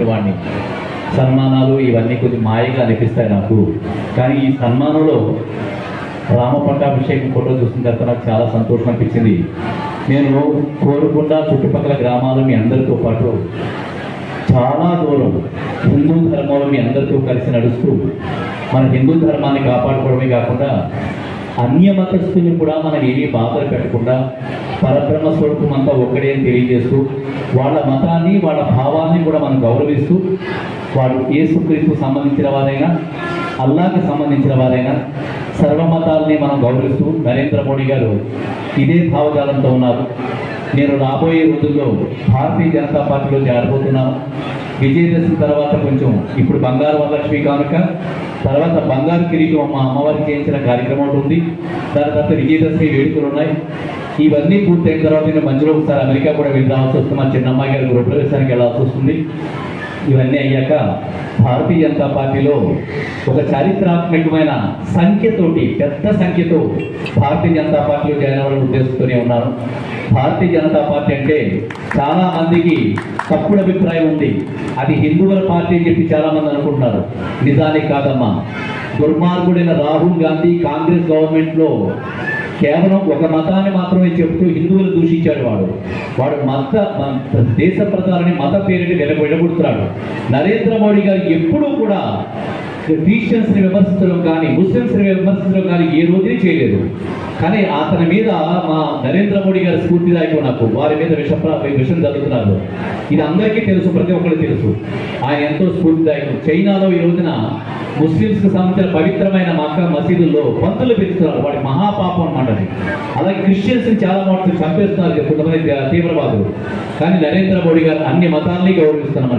వచ్చిన వాడిని సన్మానాలు ఇవన్నీ కొద్ది మాయగా అనిపిస్తాయి నాకు. కానీ ఈ సన్మానంలో రామ పట్టాభిషేకం ఫోటో చూసిన తర్వాత నాకు చాలా సంతోషం అనిపించింది. నేను కోరుకుండా చుట్టుపక్కల గ్రామాలు మీ అందరితో పాటు చాలా దూరం హిందూ ధర్మంలో మీ అందరితో కలిసి నడుస్తూ మన హిందూ ధర్మాన్ని కాపాడుకోవడమే కాకుండా అన్య మతస్థుని కూడా మనం ఏమీ బాధలు పెట్టకుండా పరబ్రహ్మ స్వరూపం అంతా ఒక్కడే అని తెలియజేస్తూ వాళ్ళ మతాన్ని వాళ్ళ భావాన్ని కూడా మనం గౌరవిస్తూ వాళ్ళు యేసుక్రీస్తు సంబంధించిన వారైనా అల్లాకి సంబంధించిన వారైనా సర్వమతాల్ని మనం గౌరవిస్తూ నరేంద్ర మోడీ గారు ఇదే భావజాలంతో ఉన్నారు. నేను రాబోయే రోజుల్లో భారతీయ జనతా పార్టీలో చేరబోతున్నాను. విజయదశమి తర్వాత కొంచెం ఇప్పుడు బంగారు వరలక్ష్మి కానుక తర్వాత బంగారు కిరీటం మా అమ్మవారికి చేయించిన కార్యక్రమం ఉంది. దాని తర్వాత విజయదశమి వేడుకలు ఉన్నాయి. ఇవన్నీ పూర్తయిన తర్వాత నేను మంచిలో ఒకసారి అమెరికా కూడా వెళ్ళి రావాల్సి వస్తుంది మా చిన్నమ్మాయి గారి గృహప్రవేశానికి వెళ్ళాల్సి వస్తుంది. ఇవన్నీ అయ్యాక భారతీయ జనతా పార్టీలో ఒక చారిత్రాత్మకమైన సంఖ్యతోటి పెద్ద సంఖ్యతో భారతీయ జనతా పార్టీలో జాయిన్ అవ్వాలని ఉద్దేశంతోనే ఉన్నాను. భారతీయ జనతా పార్టీ అంటే చాలా మందికి తప్పుడు అభిప్రాయం ఉంది. అది హిందువుల పార్టీ అని చెప్పి చాలామంది అనుకుంటున్నారు. నిజానికి కాదమ్మా. దుర్మార్గుడైన రాహుల్ గాంధీ కాంగ్రెస్ గవర్నమెంట్లో కేవలం ఒక మతాన్ని మాత్రమే చెప్తూ హిందువులు దూషించాడు వాడు. వాడు మత మ- దేశ ప్రచారాన్ని మత పేరుని వెల నరేంద్ర మోడీ గారు ఎప్పుడూ కూడా క్రిస్టియన్స్ని విమర్శించడం కానీ ముస్లిమ్స్ని విమర్శించడం కానీ ఏ రోజునే చేయలేదు. కానీ అతని మీద మా నరేంద్ర మోడీ గారు స్ఫూర్తిదాయకం నాకు వారి మీద విష విషం జరుగుతున్నారు ఇది అందరికీ తెలుసు ప్రతి ఒక్కరికి తెలుసు. ఆయన ఎంతో స్ఫూర్తిదాయకం చైనాలో ఈ రోజున ముస్లిమ్స్కి సంబంధించిన పవిత్రమైన మక్కా మసీదుల్లో పంతులు పెంచుతున్నారు వాడి మహాపాపం అలాగే క్రిస్టియన్స్ చాలా మటుకు చంపేస్తున్నారు కొంతమంది తీవ్రవాదులు. కానీ నరేంద్ర మోడీ గారు అన్ని మతాల్ని గౌరవిస్తున్నామని